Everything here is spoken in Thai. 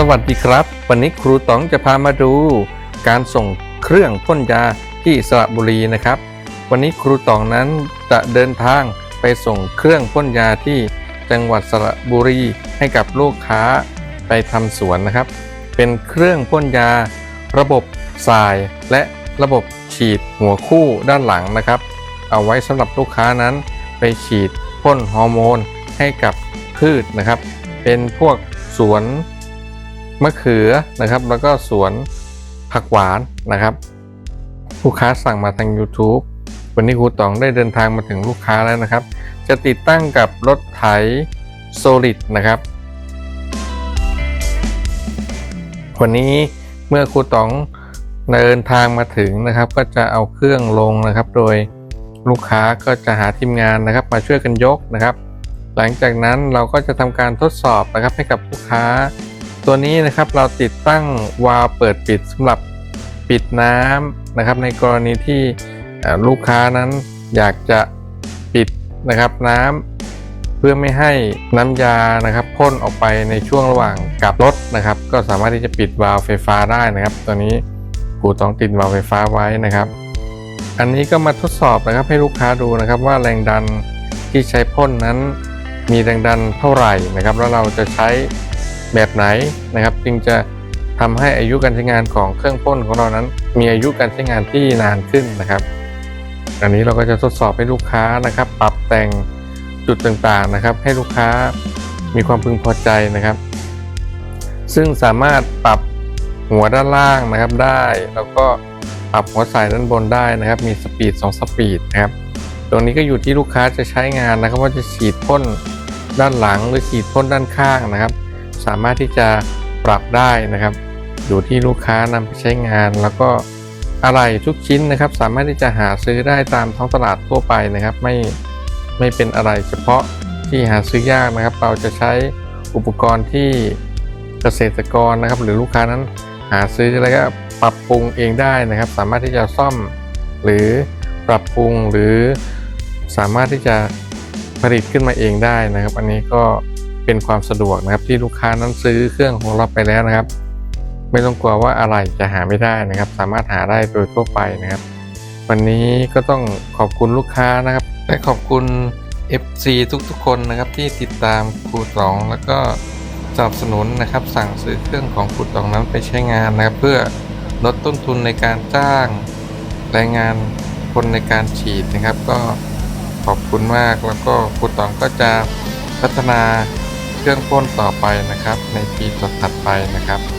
สวัสดีครับ วันนี้ครูต๋องจะพามาดู การส่งเครื่องพ่นยาที่สระบุรีนะครับ วันนี้ครูต๋องนั้นจะเดินทางไปส่งเครื่องพ่นยาที่จังหวัดสระบุรีให้กับลูกค้าไปทำสวนนะครับ เป็นเครื่องพ่นยา ระบบสายและระบบฉีดหัวคู่ด้านหลังนะครับ เอาไว้สำหรับลูกค้านั้นไปฉีดพ่นฮอร์โมนให้กับพืชนะครับ เป็นพวกสวน มะเขือนะครับ แล้วก็สวนผักหวานนะครับ ลูกค้าสั่งมาทาง YouTube วันนี้ครูต๋องได้เดินทางมาถึงลูกค้าแล้วนะครับ จะติดตั้งกับรถไถโซลิดนะครับ วันนี้เมื่อครูต๋องเดินทางมาถึงนะครับ ก็จะเอาเครื่องลงนะครับ โดยลูกค้าก็จะหาทีมงานนะครับ มาช่วยกันยกนะครับ หลังจากนั้นเราก็จะทำการทดสอบนะครับให้กับลูกค้า ตัวนี้นะครับเราติดตั้งวาล์วเปิดปิดสำหรับปิดน้ำนะครับ ในกรณีที่ลูกค้านั้นอยากจะปิดนะครับน้ำเพื่อไม่ให้น้ำยานะครับพ่นออกไปในช่วงระหว่างกลับรถนะครับ ก็สามารถที่จะปิดวาล์วไฟฟ้าได้นะครับ ตัวนี้กูต้องติดวาล์วไฟฟ้าไว้นะครับ อันนี้ก็มาทดสอบนะครับให้ลูกค้าดูนะครับว่าแรงดันที่ใช้พ่นนั้นมีแรงดันเท่าไหร่นะครับ แล้วเราจะใช้ แบบไหนนะครับ จึงจะทำให้อายุการใช้งานของเครื่องพ่นของเรานั้น มีอายุการใช้งานที่นานขึ้นนะครับ อันนี้เราก็จะทดสอบให้ลูกค้านะครับ ปรับแต่งจุดต่างๆนะครับ ให้ลูกค้ามีความพึงพอใจนะครับ ซึ่งสามารถปรับหัวด้านล่างนะครับได้แล้วก็ปรับหัวสายด้านบนได้นะครับ มีสปีด2สปีดนะครับตรงนี้ก็อยู่ที่ลูกค้าจะใช้งานนะครับ ว่าจะฉีดพ่นด้านหลังหรือฉีดพ่นด้านข้างนะครับ สามารถที่จะปรับได้นะครับ อยู่ที่ลูกค้านำไปใช้งาน แล้วก็อะไรทุกชิ้นนะครับ สามารถที่จะหาซื้อได้ตามท้องตลาดทั่วไปนะครับ ไม่ไม่เป็นอะไรเฉพาะที่หาซื้อยากนะครับ เราจะใช้อุปกรณ์ที่เกษตรกรนะครับ หรือลูกค้านั้นหาซื้อแล้วก็ปรับปรุงเองได้นะครับ สามารถที่จะซ่อมหรือปรับปรุงหรือสามารถที่จะผลิตขึ้นมาเองได้นะครับ อันนี้ก็ เป็นความสะดวกนะครับที่ลูกค้านั้นซื้อเครื่องของเราไปแล้วนะครับ ไม่ต้องกลัวว่าอะไรจะหาไม่ได้นะครับ สามารถหาได้โดยทั่วไปนะครับ วันนี้ก็ต้องขอบคุณลูกค้านะครับและขอบคุณ FC ทุกๆ คนนะครับที่ติดตามครูตอง แล้วก็สนับสนุนนะครับ สั่งซื้อเครื่องของครูตองนั้นไปใช้งานนะครับ เพื่อลดต้นทุนในการจ้างแรงงานคนในการฉีดนะครับ ก็ขอบคุณมากแล้วก็ครูตองก็จะพัฒนา เครื่องพ่นต่อไปนะครับ ในปีต่อๆไปนะครับ